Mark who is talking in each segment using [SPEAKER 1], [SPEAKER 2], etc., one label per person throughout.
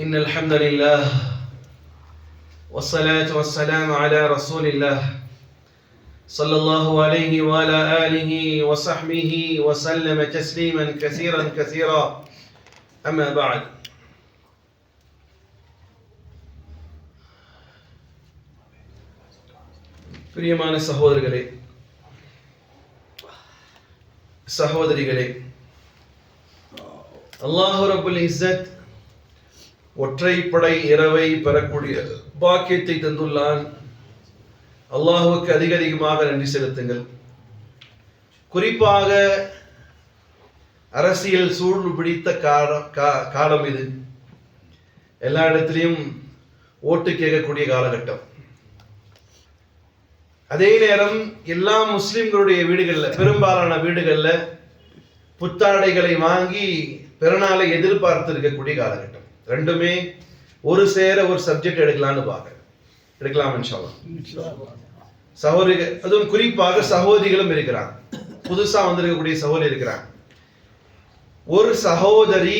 [SPEAKER 1] إن الحمد لله والصلاة والسلام على رسول الله صلى الله عليه وعلى آله وصحبه وسلم تسليما كثيرا كثيرا أما بعد பிரியமான சகோதரர்களே சகோதரிகளே அல்லாஹு ரபுல் இஸ்ஸத் ஒற்றைப்படை இரவை பெறக்கூடிய பாக்கியத்தை தந்துள்ளான். அல்லாஹுவுக்கு அதிக அதிகமாக நன்றி செலுத்துங்கள். குறிப்பாக அரசியல் சூழ் பிடித்த காலம் கா- காலம் இது. எல்லா இடத்திலையும் ஓட்டு கேட்கக்கூடிய காலகட்டம். அதே நேரம் எல்லா முஸ்லிம்களுடைய வீடுகளில் பெரும்பாலான வீடுகளில் புத்தாடைகளை வாங்கி பிறநாளை எதிர்பார்த்து இருக்கக்கூடிய காலகட்டம். ரெண்டுமே ஒரு சேர ஒரு சப்ஜெக்ட் எடுக்கலாம்னு பார்க்குறேன். எடுக்கலாம் இன்ஷால்லா சகோதரிகள் அதுவும் குறிப்பாக சகோதரிகளும் இருக்கிறாங்க. புதுசா வந்திருக்கக்கூடிய சகோதரி இருக்கிறாங்க. ஒரு சகோதரி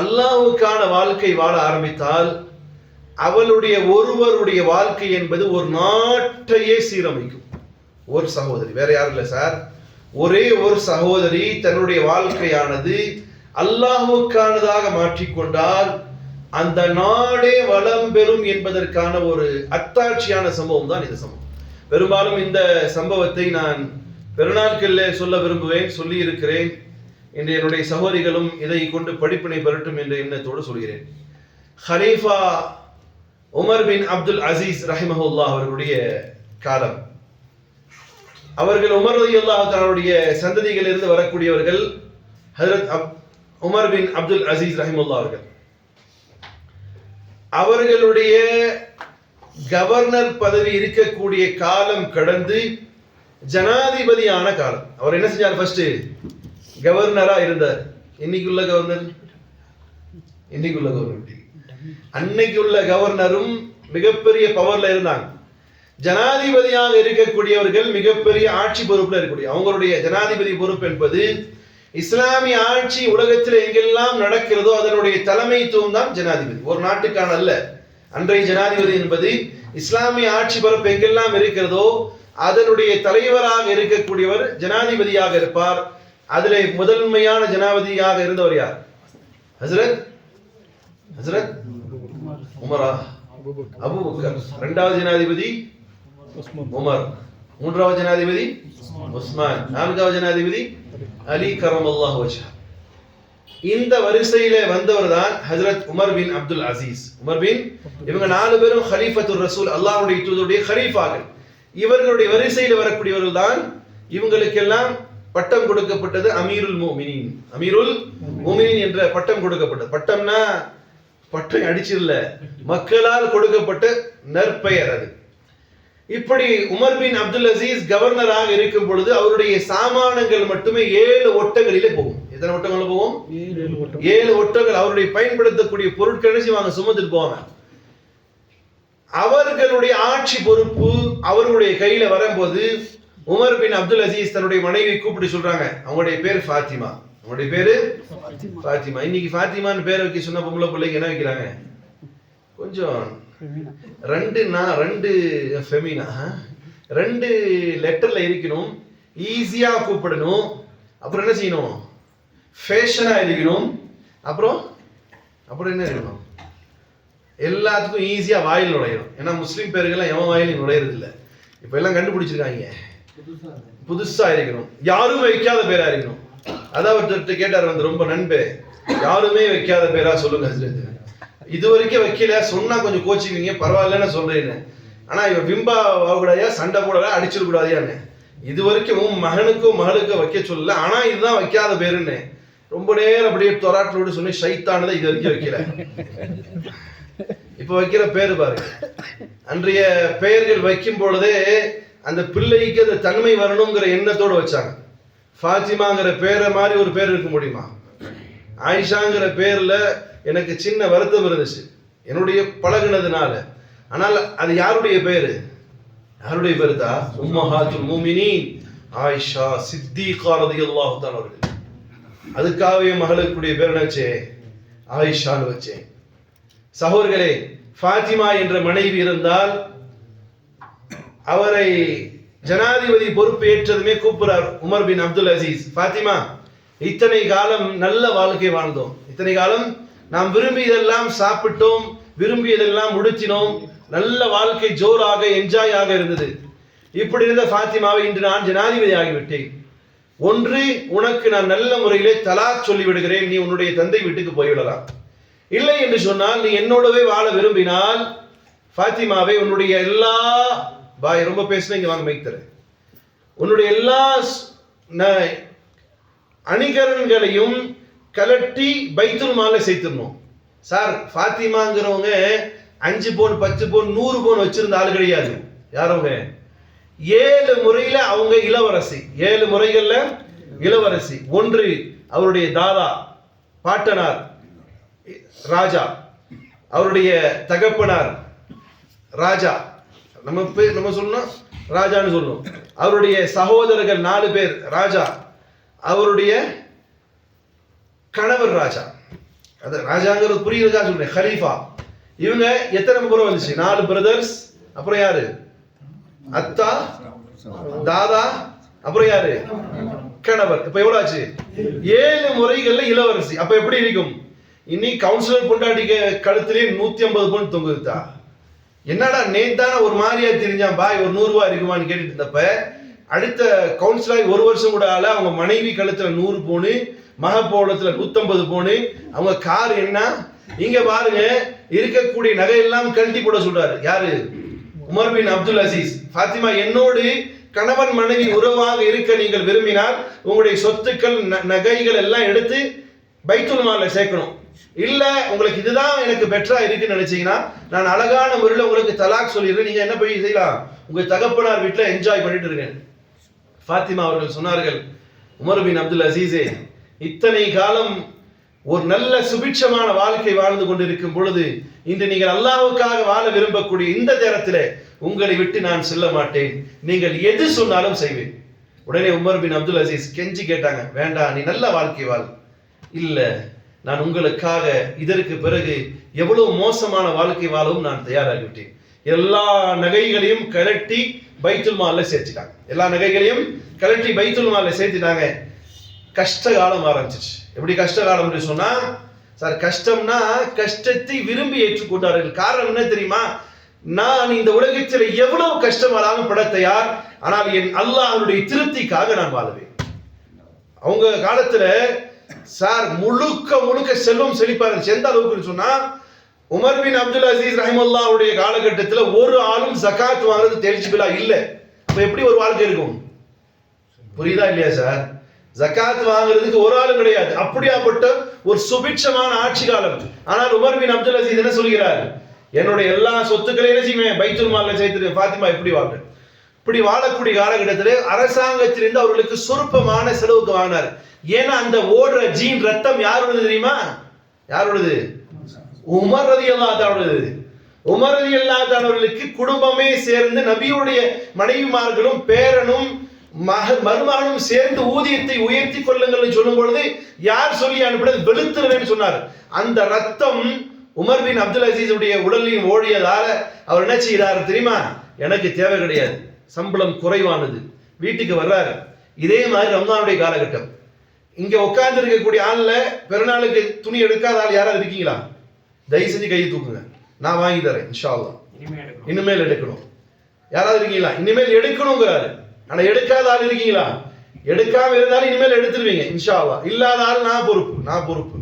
[SPEAKER 1] அல்லாவுக்கான வாழ்க்கை வாழ ஆரம்பித்தால் அவளுடைய ஒருவருடைய வாழ்க்கை என்பது ஒரு நாட்டையே சீரமைக்கும். ஒரு சகோதரி வேற யாரும் இல்லை சார். ஒரே ஒரு சகோதரி தன்னுடைய வாழ்க்கையானது அல்லாஹுக்கானதாக மாற்றிக்கொண்டால் அந்த நாடே வளம் பெறும் என்பதற்கான ஒரு அத்தாட்சியான சம்பவம் தான் இந்த சம்பவம். பெரும்பாலும் இந்த சம்பவத்தை நான் பெருநாட்களில் சொல்ல விரும்புவேன் சொல்லி இருக்கிறேன் என்று என்னுடைய சகோதரிகளும் இதை கொண்டு படிப்பினை பெறட்டும் என்ற எண்ணத்தோடு சொல்கிறேன். ஹலீஃபா உமர் பின் அப்துல் அசீஸ் ரஹிமஹுல்லா அவர்களுடைய காலம். அவர்கள் உமர் ரலியல்லாஹு தஆலாவுடைய சந்ததிகளிலிருந்து வரக்கூடியவர்கள் ஹஜரத் அப் உமர் பின் அப்துல் அசீஸ் ரஹிமுல்லா அவர்கள். அவர்களுடைய கவர்னர் பதவி இருக்கக்கூடிய காலம் கடந்து ஜனாதிபதியான காலம். அவர் என்ன செஞ்சார் ஃபர்ஸ்ட் கவர்னரா இருந்தார். இன்னைக்குள்ள கவர்னர்? இன்னைக்குள்ள கவர்னர். அன்னைக்குள்ள கவர்னரும் மிகப்பெரிய பவர்ல இருந்தாங்க. ஜனாதிபதியாக இருக்கக்கூடியவர்கள் மிகப்பெரிய ஆட்சி பொறுப்புல இருக்கக்கூடிய அவங்களுடைய ஜனாதிபதி பொறுப்பு என்பது இஸ்லாமிய ஆட்சி உலகத்தில் எங்கெல்லாம் நடக்கிறதோ அதனுடைய தலைமைத்துவம் தான் ஜனாதிபதி. ஒரு நாட்டுக்கான அல்ல. அன்றைய ஜனாதிபதி என்பது இஸ்லாமிய ஆட்சி பொறுப்பு எங்கெல்லாம் இருக்கிறதோ அதனுடைய தலைவராக இருக்கக்கூடியவர் ஜனாதிபதியாக இருப்பார். அதிலே முதன்மையான ஜனாதிபதியாக இருந்தவர் யார்? ஹசரத்? ஹசரத்? உமரா? Abu Bakr. இரண்டாவது ஜனாதிபதி? உமர். மூன்றாவது ஜனாதிபதி உஸ்மான். நான்காவது ஜனாதிபதி அலி கரம் அல்லாஹ் இந்த வரிசையில வந்தவர் தான் ஹசரத் Umar bin Abdul Aziz. Umar bin இவங்க நாலு பேரும் ஹலீஃபத்துர் ரசூல் அல்லாஹுடைய தூதருடைய ஹலீஃபாகள் இவர்களுடைய வரிசையில் வரக்கூடியவர்கள் தான் இவங்களுக்கெல்லாம் பட்டம் கொடுக்கப்பட்டது அமீருல் மோமினின் அமீருல் மோமினின் என்ற பட்டம் கொடுக்கப்பட்டது. பட்டம்னா பட்டம் அடிச்சிடல. மக்களால் கொடுக்கப்பட்ட நற்பெயர் அது. இப்படி உமர் பின் அப்துல் அசீஸ் கவர்னராக இருக்கும் பொழுது அவருடைய சாமானங்கள் மட்டுமே ஏழு ஒட்டங்களிலே போகும். எத்தனை ஒட்டங்கள் போகும்? ஏழு ஒட்டங்கள். அவருடைய பயன்படுத்தக்கூடிய பொருட்கள் செய்வாங்க சுமந்துட்டு போவாங்க. அவர்களுடைய ஆட்சி பொறுப்பு அவர்களுடைய கையில வரும்போது உமர் பின் அப்துல் அசீஸ் தன்னுடைய மனைவி கூப்பிட்டு சொல்றாங்க. அவங்களுடைய பேர் ஃபாத்திமா. அவங்களுடைய பேரு ஃபாத்திமா. இன்னைக்கு ஃபாத்திமான்னு பேர் வைக்க சொன்ன பொம்பளை பிள்ளைக்கு என்ன வைக்கிறாங்க? கொஞ்சம் ரெண்டு நான் ரெண்டு ஃபெமினா ரெண்டு லெட்டர்ல இருக்கணும். ஈஸியா கூப்பிடணும். அப்புறம் என்ன செய்யணும்? ஃபேஷனா இருக்கணும். அப்புறம் அப்புறம் என்ன இருக்கணும்? எல்லாத்துக்கும் ஈஸியா வாயில் நுழையணும். ஏன்னா முஸ்லீம் பேருக்கெல்லாம் எவன் வாயிலும் நுழையிறது இல்ல இப்ப எல்லாம் கண்டுபிடிச்சிருக்காங்க. புதுசா இருக்கணும். யாரும் வைக்காத பேரா இருக்கணும். அதான் ஒருத்தர் கேட்டார் வந்து ரொம்ப நண்பே யாருமே வைக்காத பேரா சொல்லுங்க ஹஸ்ரத் இது வரைக்கும் வைக்கல. சொன்னா கொஞ்சம் கோச்சிக்கிங்க பரவாயில்லன்னு சொல்றேன்னு. ஆனா இவன் விம்பா ஆகக்கூடாதா சண்டை போடலாம் அடிச்சிடக்கூடாதியான்னு. இது வரைக்கும் உன் மகனுக்கும் மகளுக்கும் வைக்க சொல்லல. ஆனா இதுதான் வைக்காத பேருன்னு. ரொம்ப நேரம் அப்படியே தொராட்டிலோடு சொல்லி ஷைத்தானதை இது வரைக்கும் வைக்கல. இப்ப வைக்கிற பேரு பாருங்க. அன்றைய பெயர்கள் வைக்கும் பொழுதே அந்த பிள்ளைக்கு அந்த தன்மை வரணுங்கிற எண்ணத்தோடு வச்சாங்க. ஃபாத்திமாங்கிற பேரை மாதிரி ஒரு பேர் இருக்க முடியுமா? ஆயிஷாங்கிற பேர்ல எனக்கு சின்ன வருத்தம் இருந்துச்சு. என்னுடைய பழகினதுனால. ஆனால் அது யாருடைய பேரு? யாருடைய பேரு தான் உம்மஹாத்துல் ஆயிஷா சித்திகா ரலியல்லாஹு தஆலா அவர்கள். அதுக்காகவே மகளுக்குடைய பேர் என்ன ஆயிஷான்னு வச்சேன் சகோதரர்களே ஃபாத்திமா என்ற மனைவி இருந்தால் அவரை ஜனாதிபதி பொறுப்பு ஏற்றதுமே கூப்பிடுறார் Umar bin Abdul Aziz. Fatima இத்தனை காலம் நல்ல வாழ்க்கை வாழ்ந்தோம். இத்தனை காலம் நாம் விரும்பியதெல்லாம் சாப்பிட்டோம் விரும்பியதெல்லாம் உடுத்தினோம். நல்ல வாழ்க்கை ஜோராக என்ஜாய் ஆக இருந்தது. இப்படி இருந்த ஃபாத்திமாவை இன்று நான் ஜனாதிபதி ஆகிவிட்டேன். ஒன்று உனக்கு நான் நல்ல முறையிலே தலா சொல்லிவிடுகிறேன். நீ உன்னுடைய தந்தை வீட்டுக்கு போய்விடலாம். இல்லை என்று சொன்னால் நீ என்னோடவே வாழ விரும்பினால் ஃபாத்திமாவை உன்னுடைய எல்லா பாய் ரொம்ப பேசுனா இங்க வாங்க மைக் தரேன். உன்னுடைய எல்லா அணிகரன்களையும் ந- கலட்டி பைத்துல் மாலை சேர்த்துடணும். சார் ஃபாத்திமாங்கிறவங்க அஞ்சு பவுன் பத்து பவுன் நூறு பவுன் வச்சிருந்த ஆள் கிடையாது. யாரவங்க ஏழு முறையில அவங்க இளவரசி. ஏழு முறைகள்ல இளவரசி. ஒன்று அவருடைய தாதா பாட்டனார் ராஜா. அவருடைய தகப்பனார் ராஜா. நம்ம பேர் நம்ம சொல்லணும் ராஜான்னு சொல்லணும். அவருடைய சகோதரர்கள் நாலு பேர் ராஜா. அவருடைய கணவர் ராஜா. அது ராஜாங்கிறது புரியுறதா சொல்றேன். ஹலீஃபா இவங்க எத்தனை முறை வந்துச்சு? நாலு பிரதர்ஸ் அப்புறம் யாரு? அத்தா தாதா அப்புறம் யாரு? கணவர். இப்ப எவ்வளவு ஆச்சு? ஏழு முறைகள்ல இளவரசி. அப்ப எப்படி இருக்கும்? இனி கவுன்சிலர் பொண்டாட்டிக்கு கழுத்துலயே நூத்தி ஐம்பது பவுன் தொங்குதுதா என்னடா நேத்தான ஒரு மாதிரியா தெரிஞ்சான் பாய் ஒரு நூறு ரூபாய் இருக்குமான்னு கேட்டுட்டு இருந்தப்ப அடுத்த கவுன்சிலாய் ஒரு வருஷம் கூட ஆல அவங்க மனைவி கழுத்துல நூறு பவுனு மக நூத்தம்பது போனு. அவங்க கார் என்ன? இங்க பாருங்க இருக்கக்கூடிய நகையெல்லாம் கழட்டி போட சொல்றாரு. யாரு? Umar bin Abdul Aziz. Fatima என்னோடு கணவன் மனைவி உறவாக இருக்க நீங்கள் விரும்பினால் உங்களுடைய சொத்துக்கள் ந- நகைகள் எல்லாம் எடுத்து பைத்துல் மால சேர்க்கணும். இல்ல உங்களுக்கு இதுதான் எனக்கு பெட்டரா இருக்குன்னு நினைச்சீங்கன்னா நான் அழகான முறையில் உங்களுக்கு தலாக் சொல்லிடுறேன். நீங்க என்ன போய் செய்யலாம்? உங்க தகப்பனார் வீட்டுல என்ஜாய் பண்ணிட்டு இருக்கேன். ஃபாத்திமா அவர்கள் சொன்னார்கள் உமர் பின் அப்துல் அசீஸே இத்தனை காலம் ஒரு நல்ல சுபிட்சமான வாழ்க்கை வாழ்ந்து கொண்டிருக்கும் பொழுது இன்று நீங்கள் அல்லாவுக்காக வாழ விரும்பக்கூடிய இந்த நேரத்தில் உங்களை விட்டு நான் செல்ல மாட்டேன். நீங்கள் எது சொன்னாலும் செய்வேன். உடனே உமர் பின் அப்துல் அசீஸ் கெஞ்சி கேட்டாங்க வேண்டாம் நீ நல்ல வாழ்க்கை வாழ். இல்ல நான் உங்களுக்காக இதற்கு பிறகு எவ்வளவு மோசமான வாழ்க்கை வாழவும் நான் தயாராகிவிட்டேன். எல்லா நகைகளையும் கலட்டி பைத்துல் மால்ல சேர்த்துட்டாங்க. எல்லா நகைகளையும் கலட்டி பைத்துல் மால்ல சேர்த்துட்டாங்க. கஷ்ட காலம் ஆரம்பிச்சிச்சு. எப்படி கஷ்ட காலம் சொன்னா சார் கஷ்டம்னா கஷ்டத்தை விரும்பி ஏற்றுக்கொண்டார்கள். காரணம் என்ன தெரியுமா? நான் இந்த உலகத்தில் எவ்வளவு கஷ்டமானாலும் பட தயார் ஆனால் என் அல்லாஹ்வுடைய திருப்திக்காக நான் வாழுவேன். அவங்க காலத்துல சார் முழுக்க முழுக்க செல்வம் செழிப்பா இருந்துச்சு எந்த அளவுக்குன்னு சொன்னா உமர் பின் அப்துல் அசீஸ் ரஹிமல்லாவுடைய காலகட்டத்தில் ஒரு ஆளும் ஜக்காத் வாங்குறது எலிஜிபிளா இல்லை. அப்ப எப்படி ஒரு வாழ்க்கை இருக்கும்? புரியுதா இல்லையா சார்? ஜக்காத் வாங்குறதுக்கு ஒரு ஆளும் கிடையாது. அப்படியாப்பட்ட ஒரு சுபிட்சமான ஆட்சி காலம். ஆனால் உமர் பின் அப்துல் அசீஸ் என்ன சொல்கிறார்? என்னுடைய எல்லா சொத்துக்களையும் என்ன செய்வேன்? பைத்துல் மாலில் சேர்த்து ஃபாத்திமா எப்படி வாழ்க்கை இப்படி வாழக்கூடிய காலகட்டத்திலே அரசாங்கத்திலிருந்து அவர்களுக்கு சுருப்பமான செலவுக்கு வாங்கினார். ஏன்னா அந்த ஓடுற ஜீன் ரத்தம் யாருடையது தெரியுமா? யாரோடது உமர் ரதி அல்லாதானது உமர் ரதி அல்லாதானவர்களுக்கு குடும்பமே சேர்ந்து நபியுடைய மனைவிமார்களும் பேரனும் மருமகனும் சேர்ந்து ஊதியத்தை உயர்த்தி கொள்ளுங்கள்னு சொல்லும் பொழுது யார் சொல்லி அனுப்பினது? வெளுத்துறவேன்னு சொன்னார். அந்த ரத்தம் உமர் பின் அப்துல் அசீஸுடைய உடலையும் ஓடியதால அவர் என்ன செய்கிறார் தெரியுமா? எனக்கு தேவை கிடையாது. சம்பளம் குறைவானது. வீட்டுக்கு வர்றாரு. இதே மாதிரி ரம்ஜானுடைய காலகட்டம். இங்க உட்கார்ந்து இருக்கக்கூடிய ஆள்ல பிறநாளுக்கு துணி எடுக்காத ஆள் யாராவது இருக்கீங்களா? தயவு செஞ்சு கையை தூக்குங்க. நான் வாங்கி தரேன் இன்ஷா இனிமேல் எடுக்கணும். யாராவது இருக்கீங்களா? இனிமேல் எடுக்கணுங்கிறாரு. ஆனா எடுக்காத ஆள் இருக்கீங்களா? எடுக்காம இருந்தாலும் இனிமேல் எடுத்துருவீங்க இன்ஷாவா இல்லாத ஆள் நான் பொறுப்பு நான் பொறுப்பு.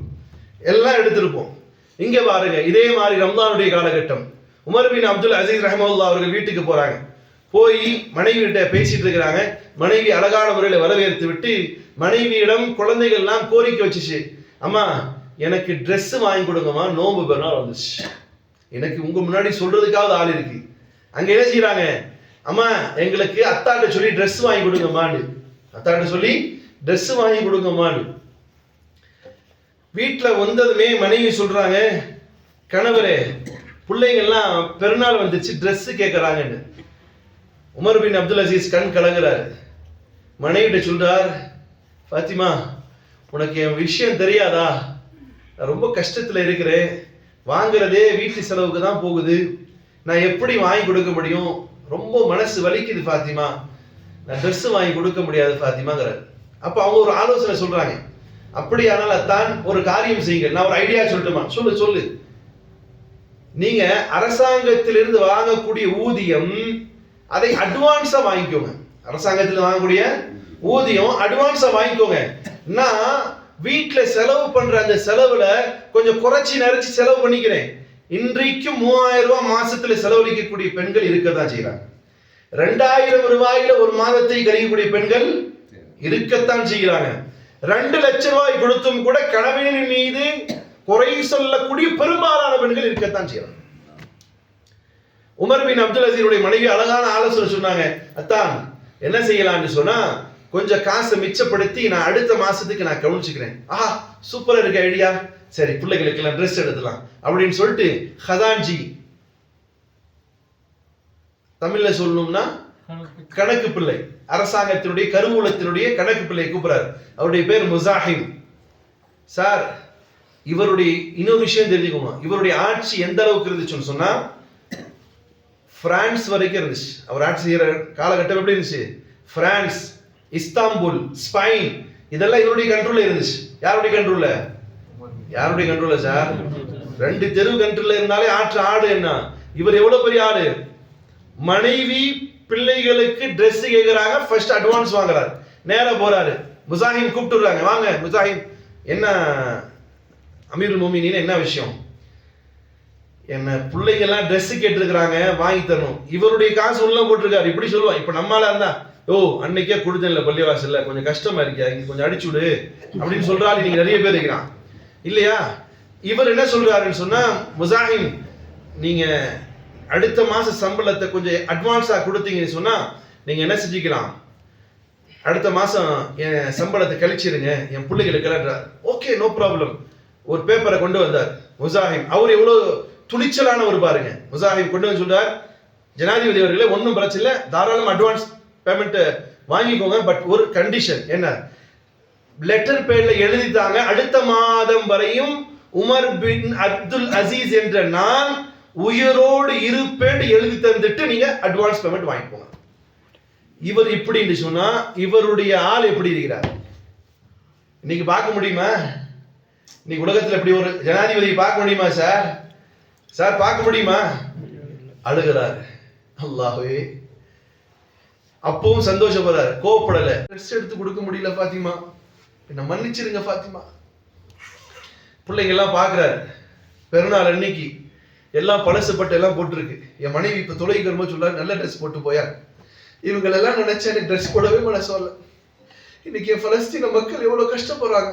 [SPEAKER 1] எல்லாம் எடுத்திருப்போம். இங்க பாருங்க இதே மாதிரி ரம்ஜானுடைய காலகட்டம். உமர் பின் அப்துல் அசீஸ் ரஹமல்லா அவர்கள் வீட்டுக்கு போறாங்க. போய் மனைவி கிட்ட பேசிட்டு இருக்கிறாங்க. மனைவி அழகான முறையில் வரவேற்று விட்டு மனைவியிடம் குழந்தைகள்லாம் கோரிக்கை வச்சுச்சு. அம்மா எனக்கு ட்ரெஸ் வாங்கி கொடுங்கம்மா நோன்பு பெருநாள் வந்துச்சு. எனக்கு உங்க முன்னாடி சொல்றதுக்காவது ஆள் இருக்கு. அங்க என்ன செய்யறாங்க அம்மா எங்களுக்கு அத்தாட்ட சொல்லி ட்ரெஸ் வாங்கி கொடுங்கம்மான்னு அத்தாட்ட சொல்லி ட்ரெஸ் வாங்கி கொடுங்கம்மான்னு வீட்டில் வந்ததுமே மனைவி சொல்றாங்க கணவரே பிள்ளைங்கள்லாம் பெருநாள் வந்துச்சு ட்ரெஸ்ஸு கேட்குறாங்கன்னு உமர் பின் அப்துல் அசீஸ் கண் கலங்குறாரு. மனைவிட்ட சொல்றார் ஃபாத்திமா உனக்கு என் விஷயம் தெரியாதா? நான் ரொம்ப கஷ்டத்தில் இருக்கிறேன். வாங்குறதே வீட்டு செலவுக்கு தான் போகுது. நான் எப்படி வாங்கி கொடுக்க முடியும்? ரொம்ப மனசு வலிக்குது ஃபாத்திமா. நான் ட்ரெஸ் வாங்கி கொடுக்க முடியாது ஃபாத்திமாங்கிறார். அப்ப அவங்க ஒரு ஆலோசனை சொல்றாங்க. அப்படியானால் அத்தான் ஒரு காரியம் செய்யுங்கள். நான் ஒரு ஐடியா சொல்லட்டுமா? சொல்லு சொல்லு. நீங்க அரசாங்கத்திலிருந்து வாங்கக்கூடிய ஊதியம் அதை அட்வான்ஸா வாங்கிக்கோங்க. அரசாங்கத்தில் வாங்கக்கூடிய ஊதியம் அட்வான்ஸா வாங்கிக்கோங்க. நான் வீட்டில் செலவு பண்ற அந்த செலவுல கொஞ்சம் குறைச்சி நிறைச்சி செலவு பண்ணிக்கிறேன். இன்றைக்கும் மூவாயிரம் ரூபாய் மாசத்துல செலவழிக்கக்கூடிய பெண்கள் இருக்கத்தான் செய்யறாங்க ரெண்டாயிரம் ரூபாயில ஒரு மாதத்தை கழிக்கக்கூடிய பெண்கள் இருக்கத்தான் செய்கிறாங்க. ரெண்டு லட்சம் ரூபாய் கொடுத்தும் கூட கணவனின் மீது குறை சொல்லக்கூடிய பெரும்பாலான பெண்கள் இருக்கத்தான் செய்யறாங்க உமர் பின் அப்துல் அசீருடைய மனைவி அழகான ஆலோசனை சொன்னாங்க அத்தான் என்ன செய்யலாம்னு சொன்னா கொஞ்சம் காசை மிச்சப்படுத்தி நான் அடுத்த மாசத்துக்கு நான் கவனிச்சுக்கிறேன். ஆஹா சூப்பரா இருக்க ஐடியா. சரி பிள்ளைகளுக்கு எல்லாம் ட்ரெஸ் எடுத்துலாம் அப்படின்னு சொல்லிட்டு ஹதான்ஜி தமிழ்ல சொல்லணும்னா கணக்கு பிள்ளை. அரசாங்கத்தினுடைய கருவூலத்தினுடைய கணக்கு பிள்ளை கூப்பிடுறாரு. அவருடைய பேர் முசாஹிம். சார் இவருடைய இன்னொரு விஷயம் தெரிஞ்சுக்கணும் இவருடைய ஆட்சி எந்த அளவுக்கு இருந்துச்சுன்னு சொன்னா பிரான்ஸ் வரைக்கும் இருந்துச்சு. அவர் ஆட்சி செய்யற காலகட்டம் எப்படி இருந்துச்சு? பிரான்ஸ் இஸ்தாம்புல் ஸ்பெயின் இதெல்லாம் இவருடைய கண்ட்ரோல்ல இருந்துச்சு. யாருடைய கண்ட்ரோல்ல யாருடைய கண்ட்ரோல சார் ரெண்டு தெரு கண்ட்ரோல இருந்தாலே ஆற்று ஆடு என்ன? இவர் எவ்வளவு பெரிய ஆடு? மனைவி பிள்ளைகளுக்கு ட்ரெஸ் கேட்கிறாங்க ஃபர்ஸ்ட் அட்வான்ஸ் வாங்குறாரு. நேராக போறாரு. முசாஹிம் கூப்பிட்டுறாங்க. வாங்க முசாஹிம் என்ன அமீருல் மோமினின் என்ன விஷயம்? என்ன பிள்ளைங்கெல்லாம் ட்ரெஸ் Dress கேட்டிருக்கிறாங்க வாங்கி தரணும். இவருடைய காசு உள்ள போட்டிருக்காரு. இப்படி சொல்லுவான். இப்ப நம்மளால இருந்தா ஓ அன்னைக்கே கொடுத்தேன்ல பள்ளிவாசல்ல கொஞ்சம் கஷ்டமா இருக்கியா இங்க கொஞ்சம் அடிச்சு விடு அப்படின்னு சொல்றாரு. நீங்க நிறைய பேர் இருக்கிறான். இல்லையா? இவர் என்ன சொல்றாருன்னு சொன்னா முசாஹிம் நீங்க அடுத்த மாச சம்பளத்தை கொஞ்சம் அட்வான்ஸா கொடுத்தீங்கன்னு சொன்னா நீங்க என்ன செஞ்சுக்கலாம்? அடுத்த மாசம் என் சம்பளத்தை கழிச்சிருங்க என் பிள்ளைகளுக்கு ஓகே நோ ப்ராப்ளம் ஒரு பேப்பரை கொண்டு வந்தார் முசாஹிம் அவர் எவ்வளவு துணிச்சலான ஒரு பாருங்க. முசாஹிம் கொண்டு வந்து சொல்றார் ஜனாதிபதி அவர்களே ஒன்றும் பிரச்சனை இல்லை தாராளம் அட்வான்ஸ் பேமெண்ட் வாங்கிக்கோங்க பட் ஒரு கண்டிஷன் என்ன? லெட்டர் பேர்ல எழுதித்தாங்க அடுத்த மாதம் வரையும் உமர் பின் அப்துல் அசீஸ் என்ற நான் உயிரோடு இருப்பேன் எழுதி தந்துட்டு நீங்க அட்வான்ஸ் பேமெண்ட் வாங்கிக்கோங்க இவர் இப்படின்னு சொன்னா இவருடைய ஆள் எப்படி இருக்கிறார்? இன்னைக்கு பார்க்க முடியுமா? இன்னைக்கு உலகத்துல இப்படி ஒரு ஜனாதிபதியை பார்க்க முடியுமா சார்? சார் பார்க்க முடியுமா? அழுகிறார். அல்லாஹே அப்பவும் சந்தோஷப்படுறாரு. கோவப்படல. ரெஸ்ட் எடுத்து கொடுக்க முடியல ஃபாத்திமா. என்ன மன்னிச்சிருங்க ஃபாத்திமா. பிள்ளைங்க எல்லாம் பார்க்குறாரு. பெருநாள் அன்னைக்கு எல்லாம் பழசுப்பட்டு எல்லாம் போட்டிருக்கு. என் மனைவி இப்போ தொலைக்கு வரும்போது சொல்றாரு நல்ல ட்ரெஸ் போட்டு போயா. இவங்களெல்லாம் நினைச்சா எனக்கு ட்ரெஸ் போடவே மனசு வரல இன்னைக்கு என் பலஸ்தீன மக்கள் எவ்வளோ கஷ்டப்படுறாங்க.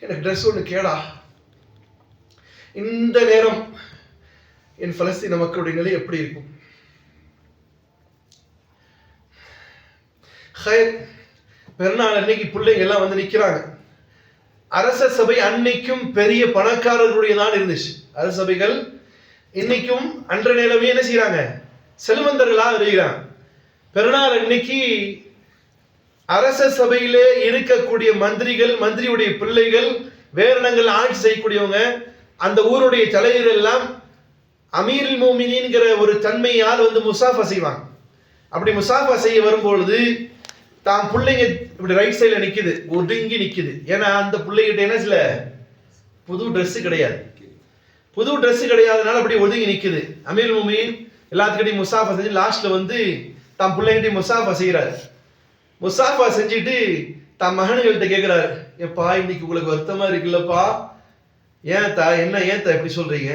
[SPEAKER 1] எனக்கு ட்ரெஸ் ஒன்று கேடா. இந்த நேரம் என் பலஸ்தீன மக்களுடைய நிலை எப்படி இருக்கும்? ஹயர் பெருநாள் அன்னைக்கு பிள்ளைங்க எல்லாம் வந்து நிற்கிறாங்க அரச சபை அன்னைக்கும் பெரிய பணக்காரர்களுடைய தான் இருந்துச்சு. அரச சபைகள் இன்னைக்கும் அன்ற நிலவே என்ன செய்யறாங்க செல்வந்தர்களாக இருக்கிறாங்க. பெருநாள் அன்னைக்கு அரச சபையிலே இருக்கக்கூடிய மந்திரிகள் மந்திரியுடைய பிள்ளைகள் வேரணங்கள் ஆட்சி செய்யக்கூடியவங்க அந்த ஊருடைய தலைவர் எல்லாம் அமீரில் மோமினிங்கிற ஒரு தன்மையால் வந்து முசாஃபா செய்வாங்க. அப்படி முசாஃபா செய்ய வரும்பொழுது தாம் பிள்ளைங்க இப்படி ரைட் சைடில் நிற்குது ஒடுங்கி நிற்கிது ஏன்னா அந்த பிள்ளைகிட்ட என்ன சில புது ட்ரெஸ்ஸு கிடையாது. புது ட்ரெஸ்ஸு கிடையாதனால அப்படி ஒதுங்கி நிற்கிது அமீர் முமீன் எல்லாத்துக்கிட்டையும் முசாஃபா செஞ்சு லாஸ்ட்ல வந்து தாம் பிள்ளைகிட்டையும் முசாஃபா செய்கிறாரு முசாஃபா செஞ்சுட்டு தான் மகன்கள்கிட்ட கேட்குறாரு எப்பா இன்னைக்கு உங்களுக்கு வருத்தமாக இருக்குல்லப்பா? ஏன் தா என்ன ஏன் தா இப்படி சொல்கிறீங்க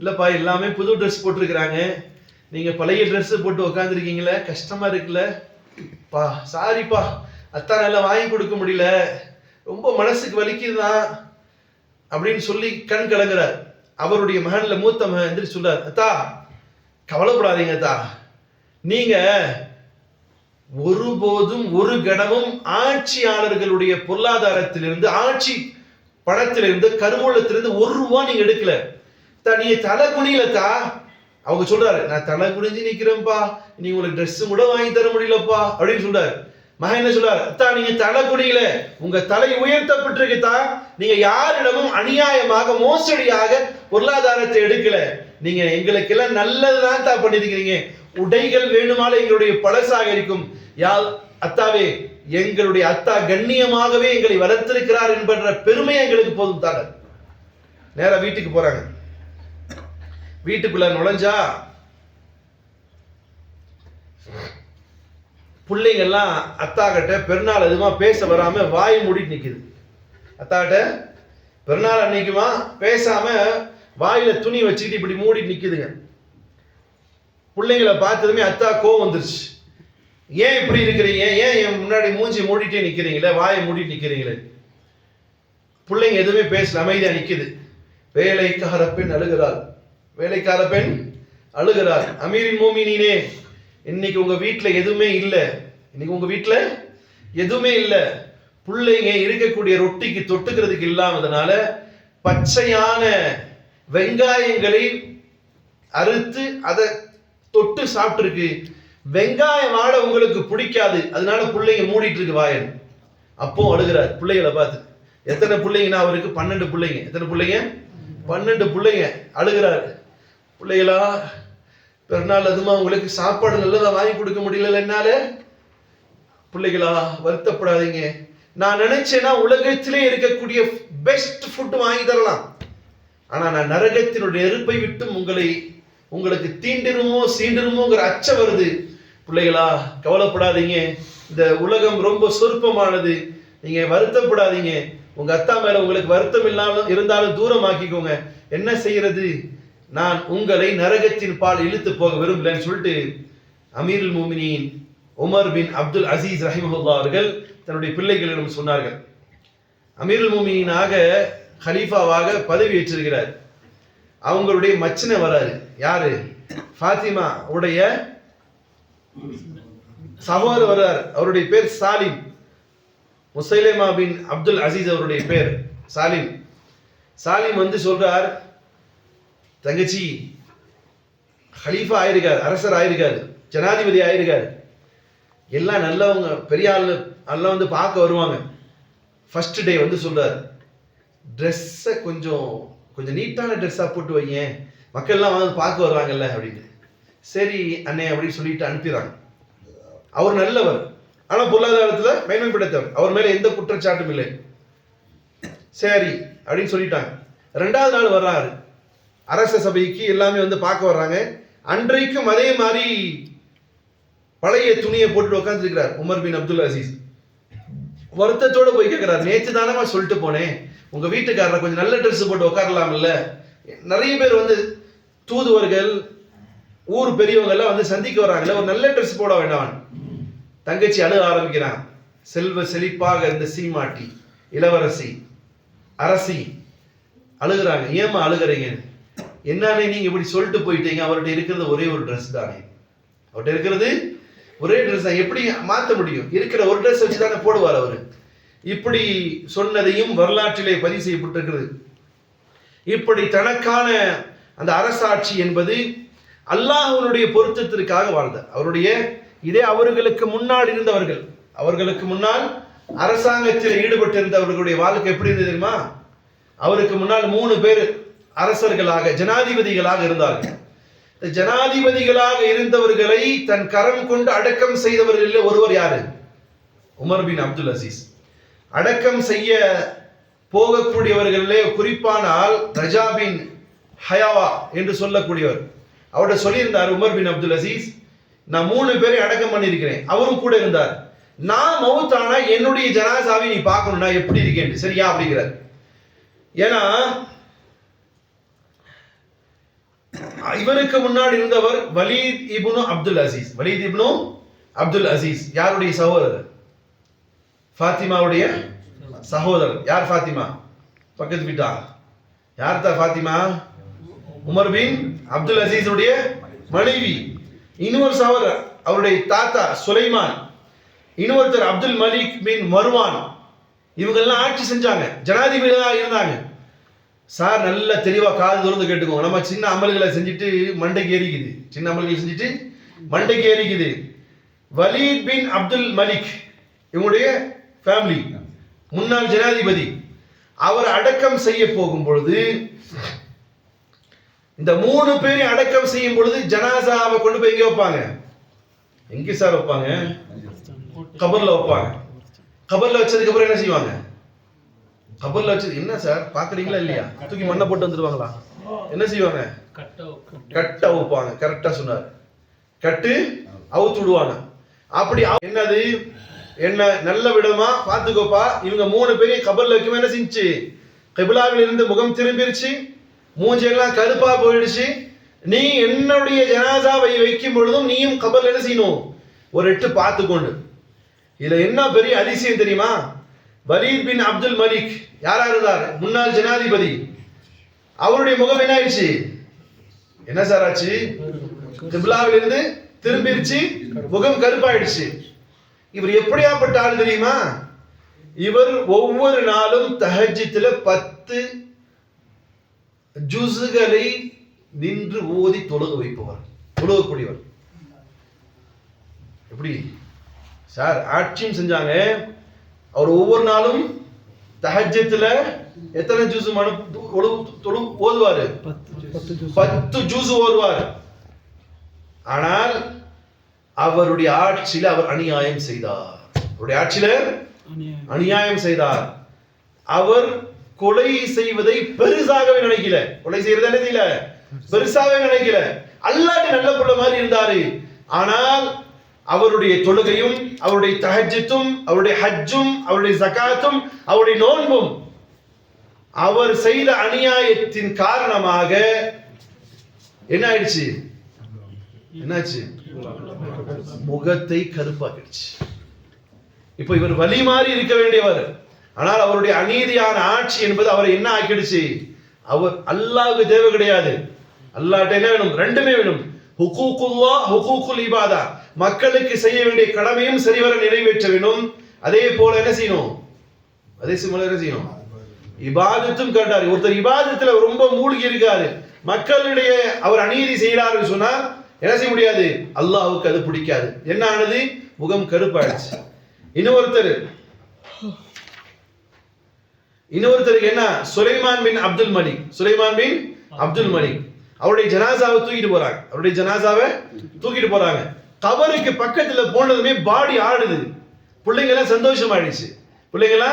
[SPEAKER 1] இல்லைப்பா எல்லாமே புது ட்ரெஸ் போட்டிருக்கிறாங்க. நீங்கள் பழைய ட்ரெஸ்ஸு போட்டு உக்காந்துருக்கீங்களே கஷ்டமாக இருக்குல்ல. பா சாரிப்பா. அத்தான் நல்லா வாங்கி கொடுக்க முடியல. ரொம்ப மனசுக்கு வலிக்குதுதான் அப்படின்னு சொல்லி கண் கலங்குறார். அவருடைய மகன்ல மூத்த மகன் எந்திரிச்சு சொல்றார் அத்தா கவலைப்படாதீங்க அத்தா. நீங்க ஒருபோதும் ஒரு கணமும் ஆட்சியாளர்களுடைய பொருளாதாரத்திலிருந்து ஆட்சி பணத்திலிருந்து கருவூலத்திலிருந்து ஒரு ரூபா நீங்க எடுக்கல. தா தலை குனியலத்தா அவங்க சொல்றாரு நான் தலை குனிஞ்சு நிக்கிறேன்ப்பா. நீ உங்களுக்கு ட்ரெஸ் கூட வாங்கி தர முடியலப்பா. அப்படின்னு சொல்றாரு. மகன் என்ன சொல்றாரு? அத்தா நீங்க தலை குடியில உங்க தலை உயர்த்தப்பட்டிருக்குதா நீங்க யாரிடமும் அநியாயமாக மோசடியாக பொருளாதாரத்தை எடுக்கல. நீங்க எங்களுக்கெல்லாம் நல்லதுதான் தான் பண்ணிருக்கிறீங்க. உடைகள் வேணுமால எங்களுடைய பழசாக இருக்கும். யா அத்தாவே எங்களுடைய அத்தா கண்ணியமாகவே எங்களை வளர்த்திருக்கிறார் என்பன்ற பெருமை எங்களுக்கு போதும் தாங்க நேரா வீட்டுக்கு போறாங்க. வீட்டுக்குள்ள நுழைஞ்சா பிள்ளைங்கெல்லாம் அத்தா கிட்ட பெருநாள் எதுவுமா பேச வராம வாய் மூடிட்டு நிக்குது. அத்தாகிட்ட பெருநாள் அன்னைக்குமா பேசாம வாயில துணி வச்சுக்கிட்டு இப்படி மூடிட்டு நிக்குதுங்க. பிள்ளைங்களை பார்த்ததுமே அத்தா கோவம் வந்துருச்சு. ஏன் இப்படி இருக்கிறீங்க? ஏன் என் முன்னாடி மூஞ்சி மூடிட்டே நிக்கிறீங்களே? வாயை மூடிட்டு நிக்கிறீங்களே? பிள்ளைங்க எதுவுமே பேசல அமைதியா நிக்குது. வேலைக்கார பெண் அழுகிறாள். வேலைக்கார பெண் அழுகிறார் அமீரின் மூமினினே இன்னைக்கு உங்க வீட்டில் எதுவுமே இல்லை. இன்னைக்கு உங்க வீட்டில் எதுவுமே இல்லை. பிள்ளைங்க இருக்கக்கூடிய ரொட்டிக்கு தொட்டுக்கிறதுக்கு இல்லாததுனால பச்சையான வெங்காயங்களை அறுத்து அதை தொட்டு சாப்பிட்டுருக்கு. வெங்காயம் ஆட உங்களுக்கு பிடிக்காது. அதனால பிள்ளைங்க மூடிட்டு இருக்கு வாயன். அப்போ அழுகிறார். பிள்ளைகளை பார்த்து எத்தனை பிள்ளைங்கன்னா அவருக்கு? பன்னெண்டு பிள்ளைங்க. எத்தனை பிள்ளைங்க? பன்னெண்டு பிள்ளைங்க. அழுகிறாரு. பிள்ளைகளா பெருநாள் அதுமா உங்களுக்கு சாப்பாடு நல்லதா வாங்கி கொடுக்க முடியல என்னால? பிள்ளைகளா வருத்தப்படாதீங்க. நான் நினைச்சேன்னா உலகத்திலே இருக்கக்கூடிய பெஸ்ட் ஃபுட் வாங்கி தரலாம். ஆனா நான் நரகத்தினுடைய நெருப்பை விட்டும் உங்களை உங்களுக்கு தீண்டிருமோ சீண்டிருமோங்கிற அச்சம் வருது. பிள்ளைகளா கவலைப்படாதீங்க. இந்த உலகம் ரொம்ப சொற்பமானது. நீங்க வருத்தப்படாதீங்க. உங்க அத்தா மேல உங்களுக்கு வருத்தம் இல்லாமல் இருந்தாலும் தூரமாக்கிக்கோங்க. என்ன செய்யறது? நான் உங்களை நரகத்தின் பால் இழுத்து போக விரும்பலன்னு சொல்லிட்டு அமீருல் மூமினின் உமர் பின் அப்துல் அசீஸ் ரஹிமஹுல்லா அவர்கள் தன்னுடைய பிள்ளைகளிடம் சொன்னார்கள். அமீருல் மோமினாக ஹலீஃபாவாக பதவி ஏற்றிருக்கிறார். அவங்களுடைய மச்சினை வராரு. யாரு? ஃபாத்திமா உடைய சகோதரர் வர்றார் அவருடைய பேர் சாலிம். முசைலேமா பின் அப்துல் அசீஸ் அவருடைய பேர் சாலிம். சாலிம் வந்து சொல்றார் தங்கச்சி ஹலீஃபா ஆயிருக்காரு அரசர் ஆயிருக்காரு ஜனாதிபதி ஆயிருக்காரு எல்லாம் நல்லவங்க பெரிய ஆள் எல்லாம் வந்து பார்க்க வருவாங்க. ஃபர்ஸ்ட் டே வந்து சொல்றாரு ட்ரெஸ்ஸை கொஞ்சம் கொஞ்சம் நீட்டான ட்ரெஸ்ஸாக போட்டு வைங்க. மக்கள்லாம் வந்து பார்க்க வருவாங்கல்ல அப்படின்னு சரி அண்ணே அப்படின்னு சொல்லிட்டு அனுப்பிடுறாங்க. அவர் நல்லவர். ஆனால் பொருளாதாரத்தில் மேன்மைப்படுத்தவர் அவர் மேலே எந்த குற்றச்சாட்டும் இல்லை. சரி அப்படின்னு சொல்லிட்டாங்க. ரெண்டாவது நாள் வர்றாரு. அரச சபைக்கு எல்லாமே வந்து பார்க்க வர்றாங்க. அன்றைக்கும் அதே மாதிரி பழைய துணியை போட்டு உட்காந்துருக்கிறார் உமர் பின் அப்துல் அசீஸ். வருத்தத்தோடு போய் கேட்கிறார் நேற்று தானமா சொல்லிட்டு போனேன். உங்கள் வீட்டுக்காரரை கொஞ்சம் நல்ல ட்ரெஸ் போட்டு உட்காரலாம்ல நிறைய பேர் வந்து தூதுவர்கள் ஊர் பெரியவங்க எல்லாம் வந்து சந்திக்க வராங்கல்ல ஒரு நல்ல ட்ரெஸ் போட வேண்டாம். தங்கச்சி அழுக ஆரம்பிக்கிறான். செல்வ செழிப்பாக இருந்த சீமாட்டி இளவரசி அரசி அழுகுறாங்க. ஏமா அழுகுறீங்க என்னன்னே நீங்க இப்படி சொல்லிட்டு போயிட்டீங்க அவர்கிட்ட இருக்கிறது ஒரே ஒரு ட்ரெஸ் தானே. அவர்கிட்ட இருக்கிறது ஒரே ட்ரெஸ் தான். எப்படி மாத்த முடியும்? இருக்கிற ஒரு ட்ரெஸ் வச்சு தானே போடுவார் அவரு. இப்படி சொன்னதையும் வரலாற்றிலே பதிவு செய்யப்பட்டிருக்கிறது. இப்படி தனக்கான அந்த அரசாட்சி என்பது அல்லாஹனுடைய பொருத்தத்திற்காக வாழ்ந்தார் அவருடைய இதே அவர்களுக்கு முன்னால் இருந்தவர்கள் அவர்களுக்கு முன்னால் அரசாங்கத்தில் ஈடுபட்டிருந்தவர்களுடைய வாழ்க்கை எப்படி இருந்தது தெரியுமா? அவருக்கு முன்னால் மூணு பேர் அரசர்களாக ஜனாதிபதிகளாக இருந்தார்கள். இந்த ஜனாதிபதிகளாக இருந்தவர்களை தன் கரம் கொண்டு அடக்கம் செய்தவர்களில் ஒருவர் யாரு? Umar bin Abdul Aziz. அடக்கம் செய்ய போகக்கூடியவர்களிலே குறிப்பானால் ரஜா பின் ஹயாவா என்று சொல்லக்கூடியவர். அவர்கிட்ட சொல்லியிருந்தார் உமர் பின் அப்துல் அசீஸ் நான் மூணு பேரை அடக்கம் பண்ணியிருக்கிறேன் அவரும் கூட இருந்தார். நான் மவுத்தானா என்னுடைய ஜனாசாவை நீ பார்க்கணும்னா எப்படி இருக்கேன்? சரியா அப்படிங்கிறார். ஏன்னா இவருக்கு முன்னாடி இருந்தவர் வலீத் இபுனு அப்துல் அசீஸ். வலீத் இபுனு அப்துல் அசீஸ். யாருடைய சகோதரர்? ஃபாத்திமாவுடைய சகோதரர். யார் ஃபாத்திமா? பக்கத்து வீட்டா? யார் தான் ஃபாத்திமா? உமர் பின் அப்துல் அசீஸுடைய மனைவி. இன்னொரு சகோதரர் அவருடைய தாத்தா சுலைமான். இன்னொருத்தர் அப்துல் மலிக் பின் மருவான். இவங்கெல்லாம் ஆட்சி செஞ்சாங்க. ஜனாதிபதியாக இருந்தாங்க. சார் நல்ல தெளிவாக காது திறந்து கேட்டுக்கோங்க. நம்ம சின்ன அமல்களை செஞ்சுட்டு மண்டைக்கு ஏறிக்குது. சின்ன அமல்களை செஞ்சுட்டு மண்டைக்கு ஏறிக்குது. வலீத் பின் அப்துல் மலிக் இவங்களுடைய ஃபேமிலி முன்னாள் ஜனாதிபதி. அவர் அடக்கம் செய்ய போகும் பொழுது இந்த மூணு பேரையும் அடக்கம் செய்யும் பொழுது ஜனாசாவை கொண்டு போய் எங்கே வைப்பாங்க? எங்கே சார் வைப்பாங்க? கபர்ல வைப்பாங்க. கபர்ல வச்சதுக்கு அப்புறம் என்ன செய்வாங்க? கபர்ல வச்சது. என்ன சார்? பாக்குறீங்களா இல்லையா? தூக்கி மண்ணை போட்டு வந்துருவாங்களா? என்ன செய்வாங்க? கட்ட வைப்பாங்க கரெக்டா சொன்னார். கட்டு அவுத்து விடுவாங்க. அப்படி என்னது? என்ன நல்ல விடமா? பார்த்துக்கோப்பா. இவங்க மூணு பேரையும் கபர்ல வைக்கும் என்ன செஞ்சு கிபிலாவில் இருந்து முகம் திரும்பிருச்சு. மூஞ்செல்லாம் கருப்பா போயிடுச்சு. நீ என்னுடைய ஜனாசாவை வைக்கும் பொழுதும் நீயும் கபர்ல என்ன செய்யணும்? ஒரு எட்டு பார்த்து கொண்டு இதுல என்ன பெரிய அதிசயம் தெரியுமா? வலீத் பின் அப்துல் மலிக் யாரா இருந்தார்? முன்னாள் ஜனாதிபதி. அவருடைய முகம் என்ன ஆயிடுச்சு என்ன சார் ஆச்சு? கிப்லாவில் இருந்து முகம் கருப்பாயிடுச்சு. இவர் எப்படியாப்பட்ட ஆள் தெரியுமா? இவர் ஒவ்வொரு நாளும் தஹஜித்துல பத்து ஜுசுகளை நின்று ஓதி தொழுக வைப்பவர் தொழுகக்கூடியவர். எப்படி? சார் ஆட்சியும் செஞ்சாங்க. அவர் ஒவ்வொரு நாளும் தஹஜ்ஜத்துல எத்தனை ஜூஸ் மனு தொழு ஓதுவாரு? பத்து ஜூஸ் ஓதுவார். ஆனால் அவருடைய ஆட்சியில அவர் அநியாயம் செய்தார். அவருடைய ஆட்சியில அநியாயம். செய்தார். அவர் கொலை செய்வதை பெருசாகவே நினைக்கல. கொலை செய்யறத என்ன செய்யல பெருசாகவே நினைக்கல. அல்லாட்டி நல்ல புள்ள மாதிரி இருந்தாரு. ஆனால் அவருடைய தொழுகையும் அவருடைய தஹஜித்தும் அவருடைய ஹஜ்ஜும் அவருடைய ஜகாத்தும் அவருடைய நோன்பும் அவர் செய்த அநியாயத்தின் காரணமாக என்ன ஆயிடுச்சு? என்னாச்சு? முகத்தை கருப்பாக்கிடுச்சு. இப்போ இவர் வலி மாறி இருக்க வேண்டியவர். ஆனால் அவருடைய அநீதியான ஆட்சி என்பது அவரை என்ன ஆக்கிடுச்சு? அவர் அல்லாவுக்கு தேவை கிடையாது. அல்லாட்ட என்ன வேணும்? ரெண்டுமே வேணும். ஹுகூக்குல்லா ஹுகூக்குல் இபாதா. மக்களுக்கு செய்ய வேண்டிய கடமையும் சரிவர நிறைவேற்ற வேணும் அதே போல என்ன செய்யணும்? அதே போல என்ன செய்யணும்? இபாதத்தும் கேட்டாரு ஒருத்தர் இபாதத்துல ரொம்ப மூழ்கி இருக்காரு. மக்களுடைய அவர் அநீதி செய்கிறாருன்னு சொன்னா என்ன செய்ய முடியாது? அல்லாஹுக்கு அது பிடிக்காது. என்ன ஆனது? முகம் கருப்பாயிடுச்சு. இன்னொருத்தர் இன்னொருத்தருக்கு என்ன? சுலைமான் பின் அப்துல் மலிக். சுலைமான் பின் அப்துல் மலிக். அவருடைய ஜனாசாவை தூக்கிட்டு போறாங்க. அவருடைய ஜனாசாவை தூக்கிட்டு போறாங்க. கபருக்கு பக்கத்துல போனதுமே பாடி ஆடுது பிள்ளைங்களாம் சந்தோஷமாயிடுச்சு. பிள்ளைங்க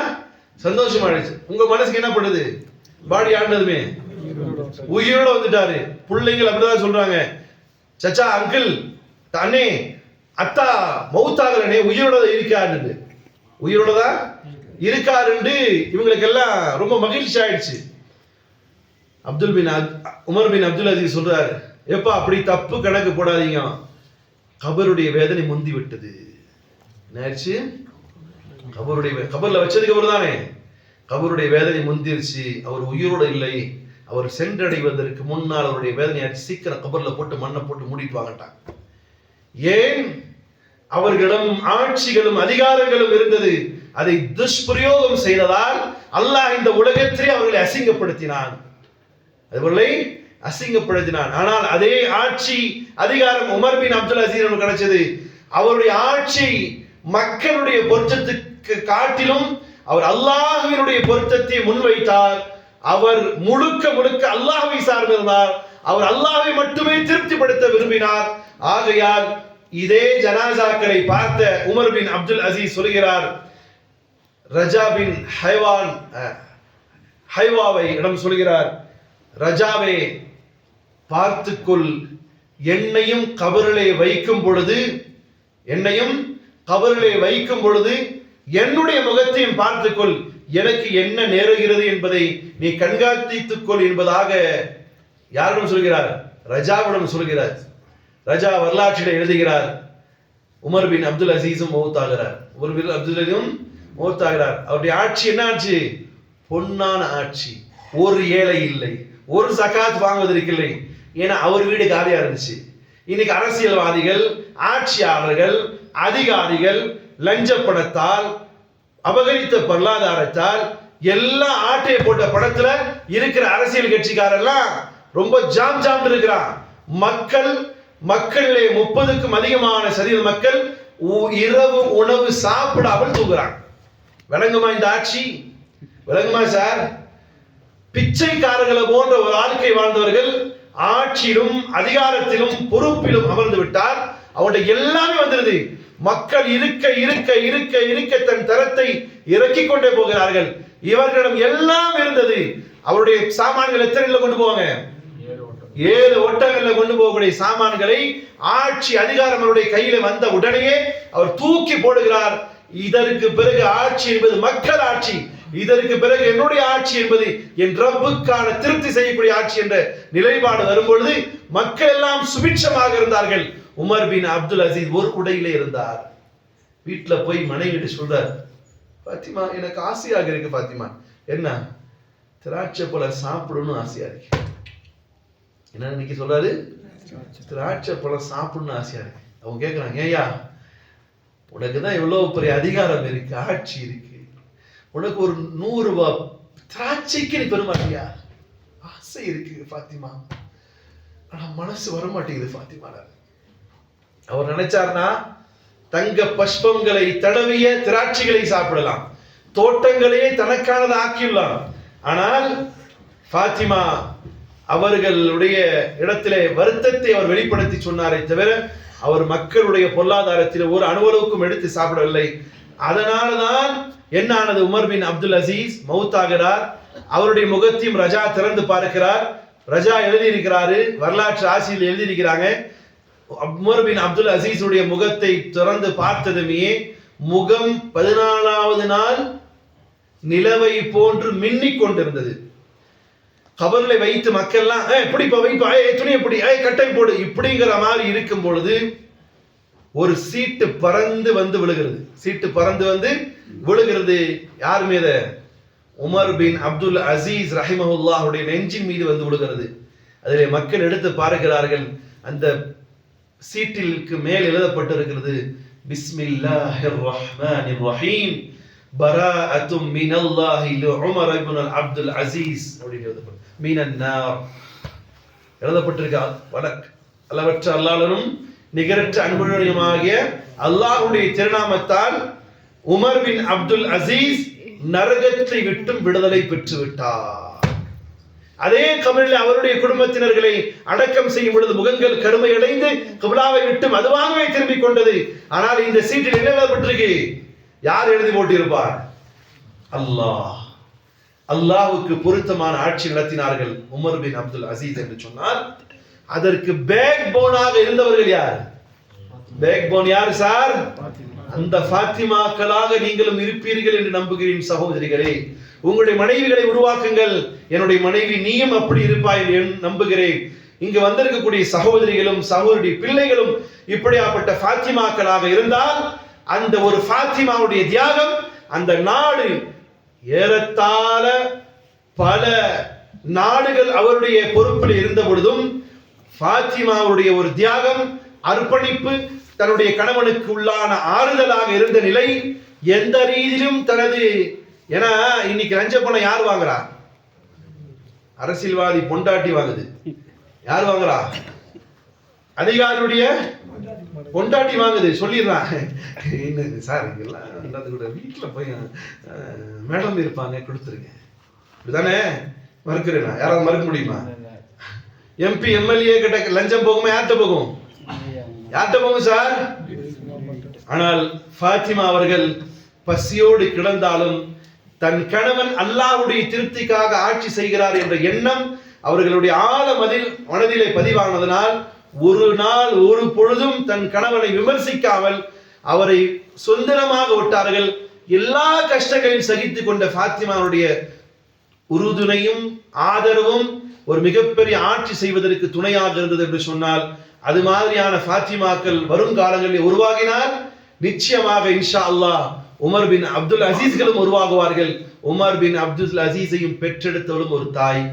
[SPEAKER 1] சந்தோஷமாயிடுச்சு. உங்க மனசுக்கு என்ன பண்ணுது? பாடி ஆடினதுமே உயிரோட வந்துட்டாரு. பிள்ளைங்கள் அப்படிதான் சொல்றாங்க. சச்சா அங்கிள் அண்ணே அத்தா மௌத்தாகலனே உயிரோட இருக்காருன்னு உயிரோட தான் இருக்காருன்னு இவங்களுக்கெல்லாம் ரொம்ப மகிழ்ச்சி ஆயிடுச்சு. Abdul bin Umar bin Abdul Aziz சொல்றாரு. எப்பா அப்படி தப்பு கணக்கு போடாதீங்க. கபருடைய வேதனை முந்தி விட்டது. என்னாச்சு கபருடைய கபரில் கபர்ல வச்சதுக்கு அப்புறம் தானே கபருடைய வேதனை முந்திருச்சு. அவர் உயிரோடு இல்லை. அவர் சென்றடைவதற்கு முன்னால் அவருடைய வேதனை சீக்கிரம் கபர்ல போட்டு மண்ணை போட்டு மூடிட்டு ஏன்? அவர்களிடம் ஆட்சிகளும் அதிகாரங்களும் இருந்தது. அதை துஷ்பிரயோகம் செய்ததால் அல்லாஹ் இந்த உலகத்திலே அவர்களை அசிங்கப்படுத்தினான். அதுபோல அசிங்கப்படுத்தினான். ஆனால் அதே ஆட்சி அதிகாரம் உமர் பின் அப்துல் அசீர் கிடைச்சது. அவருடைய ஆட்சி மக்களுடைய பொருத்தத்துக்கு காட்டிலும் அவர் அல்லாஹுவினுடைய பொருத்தத்தை முன்வைத்தார். அவர் முழுக்க முழுக்க அல்லாஹுவை சார்ந்திருந்தார் அவர் அல்லாஹை மட்டுமே திருப்திப்படுத்த விரும்பினார். ஆகையால் இதே ஜனாசாக்களை பார்த்த உமர் பின் அப்துல் அசீஸ் சொல்கிறார் ரஜா பின் ஹைவான் ஹைவாவை இடம் சொல்கிறார். ரஜாவே பார்த்துக்கொள். என்னையும் கபரிலே வைக்கும் பொழுது என்னையும் கபரிலே வைக்கும் பொழுது என்னுடைய முகத்தையும் பார்த்துக்கொள். எனக்கு என்ன நேருகிறது என்பதை நீ கண்காணித்துக் கொள் என்பதாக யாரிடம் சொல்கிறார்? ரஜாவிடம் சொல்கிறார். ரஜா வரலாற்றில் எழுதுகிறார். உமர் பின் அப்துல் அசீஸும் மௌத்தாகிறார். உமர் பின் அப்துல் அசீஸும் மௌத்தாகிறார். அவருடைய ஆட்சி என்ன ஆட்சி? பொன்னான ஆட்சி. ஒரு ஏழை இல்லை. ஒரு சகாத் வாங்குவதற்கில்லை ஏன்னா அவர் வீடு காலியா இருந்துச்சு. இன்னைக்கு அரசியல்வாதிகள் ஆட்சியாளர்கள் அதிகாரிகள் லஞ்ச பணத்தால் அபகரித்த பொருளாதாரத்தால் எல்லா ஆட்டையை போட்ட படத்துல இருக்கிற அரசியல் கட்சிக்காரெல்லாம் ரொம்ப ஜாம் ஜாம் இருக்கிறான். மக்கள் மக்களிலே முப்பதுக்கும் அதிகமான சதவீத மக்கள் உ- இரவு உணவு சாப்பிடாமல் தூங்குறாங்க. விளங்குமா இந்த ஆட்சி? விளங்குமா சார்? பிச்சைக்காரர்களை போன்ற ஒரு வாழ்க்கை வாழ்ந்தவர்கள் ஆட்சியிலும் அதிகாரத்திலும் பொறுப்பிலும் அமர்ந்து விட்டார். அவருடைய எல்லாமே வந்துருது மக்கள் இருக்க இருக்க இருக்க இருக்க தன் தரத்தை இறக்கிக் கொண்டே போகிறார்கள். இவர்களிடம் எல்லாம் இருந்தது. அவருடைய சாமான்கள் எத்தனைல கொண்டு போவாங்க? ஏழு ஒட்டங்கள்ல கொண்டு போகக்கூடிய சாமான்களை ஆட்சி அதிகாரம் அவருடைய கையில வந்த உடனேயே அவர் தூக்கி போடுகிறார். இதற்கு பிறகு ஆட்சி என்பது மக்கள் ஆட்சி. இதற்கு பிறகு என்னுடைய ஆட்சி என்பது என் ரப்புக்கான திருப்தி செய்யக்கூடிய ஆட்சி என்ற நிலைப்பாடு வரும்பொழுது மக்கள் எல்லாம் சுபிட்சமாக இருந்தார்கள். உமர் பின் அப்துல் அசீஸ் ஒரு குடையிலே இருந்தார். வீட்டில் போய் மனைவிட்டு சொல்றார் பாத்திமா எனக்கு ஆசையாக இருக்கு பாத்திமா என்ன? திராட்சை பழம் சாப்பிடணும்னு ஆசையா இருக்கு. என்ன இன்னைக்கு சொல்றாரு? திராட்சை பழம் சாப்பிடணும்னு ஆசையா இருக்கு. அவங்க கேட்குறாங்க ஏய்யா உனக்கு தான் இவ்வளவு பெரிய அதிகாரம் இருக்கு ஆட்சி இருக்கு. உனக்கு ஒரு நூறு ரூபாய் திராட்சைக்கு நீ பெருமாட்டியா ஆசை இருக்கு ஃபாத்திமா. ஆனா மனசு வர மாட்டேங்குது ஃபாத்திமா. அவர் நினைச்சார்னா தங்க பஷ்பங்களை தடவிய திராட்சைகளை சாப்பிடலாம். தோட்டங்களையே தனக்கானது ஆக்கியுள்ளார் ஆனால் ஃபாத்திமா அவர்களுடைய இடத்திலே வருத்தத்தை அவர் வெளிப்படுத்தி சொன்னாரே தவிர அவர் மக்களுடைய பொருளாதாரத்தில் ஒரு அணுவளவுக்கும் எடுத்து சாப்பிடவில்லை. அதனால்தான் என்ன ஆனது உமர் பின் அப்துல் அசீஸ் மௌத்தாகிறார் அவருடைய முகத்தையும் ரஜா திறந்து பார்க்கிறார். ரஜா எழுதியிருக்கிறாரு வரலாற்று ஆசிரியர் எழுதியிருக்கிறாங்க. உமர் பின் அப்துல் அசீஸுடைய முகத்தை திறந்து பார்த்ததுமே முகம் பதினாலாவது நாள் நிலவை போன்று மின்னிக் கொண்டிருந்தது. கபர்ல வைத்து மக்கள்லாம் ஏய் பிடிப்பா வைப்பா ஏ துணியை பிடி ஏ கட்டை போடு இப்படிங்கிற மாதிரி இருக்கும் பொழுது ஒரு சீட்டு பறந்து வந்து விழுகிறது. சீட்டு பறந்து வந்து விழுகிறது. யார் மீத? உமர் பின் அப்துல் அசீஸ் ரஹிமஹுல்லாஹுடைய நெஞ்சின் மீது வந்து விழுகிறது. அதில் மக்கள் எடுத்து பார்க்கிறார்கள் அந்த சீட்டிற்கு மேல் எழுதப்பட்டிருக்கிறது பிஸ்மில்லாஹிர் ரஹ்மானிர் ரஹீம் பராஅத்தும் மினல்லாஹி லிஉமர் இப்னு அப்துல் அசீஸ் அப்படின்னு எழுதப்பட்டு மீனன் நார் எழுதப்பட்டிருக்கா? வழக் அல்லவற்ற அல்லாளனும் நிகரற்ற அன்புடையமாகிய அல்லாஹுடைய திருநாமத்தால் உமர் பின் அப்துல் அசீஸ் நரகத்தை விட்டும் விடுதலை பெற்று விட்டார் அதே கபரில் அவருடைய குடும்பத்தினர்களை அடக்கம் செய்யும் பொழுது முகங்கள் கருமையடைந்து கபிலாவை விட்டு மதுவாகவே திரும்பிக் கொண்டது. ஆனால் இந்த சீட்டில் என்ன எழுதப்பட்டிருக்கு? யார் எழுதி போட்டிருப்பார்? அல்லாஹ். அல்லாஹுக்கு பொருத்தமான ஆட்சி நடத்தினார்கள் உமர் பின் அப்துல் அசீஸ் என்று சொன்னால் அதற்கு பேக் போனாக இருந்தவர்கள் யார்? பேக் போன் யார் சார்? அந்த ஃபாத்திமாக்களாக நீங்களும் இருப்பீர்கள் என்று நம்புகிறேன் சகோதரிகளே. உங்களுடைய மனைவிகளை உருவாக்குங்கள். என்னுடைய மனைவி நீயும் அப்படி இருப்பாய் என்று நம்புகிறேன். இங்கு வந்திருக்கக்கூடிய சகோதரிகளும் சகோதரி பிள்ளைகளும் இப்படியாப்பட்ட ஃபாத்திமாக்களாக இருந்தால் அந்த ஒரு ஃபாத்திமாவுடைய தியாகம் அந்த நாடு ஏறத்தாழ பல நாடுகள் அவருடைய பொறுப்பில் இருந்த பொழுதும் ஃபாத்திமாவுடைய ஒரு தியாகம் அர்ப்பணிப்பு தன்னுடைய கணவனுக்கு உள்ளான ஆறுதலாக இருந்த நிலை எந்த ரீதியிலும் தனது ஏன்னா இன்னைக்கு லஞ்ச பணம் யார் வாங்குறா? அரசியல்வாதி பொண்டாட்டி வாங்குது. யார் வாங்குறா? அதிகாரியுடைய பொண்டாட்டி வாங்குது. சொல்லிடுறான் என்ன சார் இதெல்லாம் கூட வீட்டில் போய் மேடம் இருப்பாங்க கொடுத்துருங்க. இப்படிதானே மறுக்கிறேன் யாராவது மறுக்க முடியுமா? எம்பி எம்எல்ஏ கிட்ட லஞ்சம் போகுமா யார்கிட்ட போகும்? யார்கிட்ட போகும் சார் ஆனால் ஃபாத்திமா அவர்கள் பசியோடு கிடந்தாலும் தன் கணவன் அல்லாவுடைய திருப்திக்காக ஆட்சி செய்கிறார் என்ற எண்ணம் அவர்களுடைய ஆழ மதில் மனதிலே பதிவானதனால் ஒரு நாள் ஒரு பொழுதும் தன் கணவனை விமர்சிக்காமல் அவரை சுந்தரமாக விட்டார்கள். எல்லா கஷ்டங்களையும் சகித்துக் கொண்ட ஃபாத்திமாவுடைய உறுதுணையும் ஆதரவும் ஒரு மிகப்பெரிய ஆட்சி செய்வதற்கு துணையாக இருந்தது என்று சொன்னால் அது மாதிரியான ஃபாத்திமாக்கள் வரும் காலங்களில் உருவாகினால் நிச்சயமாக இன்ஷா அல்லாஹ் உமர் பின் அப்துல் அசீஸ்களும் உருவாகுவார்கள். உமர் பின் அப்துல் அசீஸையும் பெற்றெடுத்தவளும் ஒரு தாய்.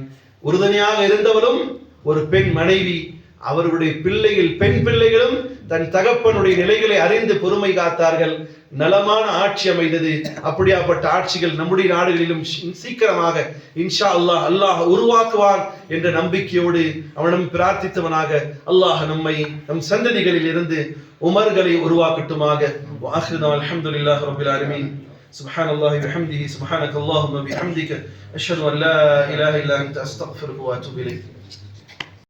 [SPEAKER 1] உறுதுணையாக இருந்தவளும் ஒரு பெண் மனைவி. அவர்களுடைய பிள்ளைகள் பெண் பிள்ளைகளும் தன் தகப்பனுடைய நிலைகளை அறிந்து பொறுமை காத்தார்கள் நலமான ஆட்சி அமைந்தது அப்படியாப்பட்ட ஆட்சிகள் நம்முடைய நாடுகளிலும் சீ- சீக்கிரமாக இன்ஷா அல்லாஹ் அல்லாஹ் உருவாக்குவான் என்ற நம்பிக்கையோடு அவனிடம் பிரார்த்தித்தவனாக அல்லாஹ் நம்மை நம் சந்ததிகளில் இருந்து உமர்களை உருவாக்கட்டுமாக வாஹிருதா அல்ஹம்துலில்லாஹி ரப்பில் ஆலமீன் سبحان الله بحمده سبحانك اللهم بحمدك أشهد أن لا إله إلا أنت أستغفرك وأتوب إليك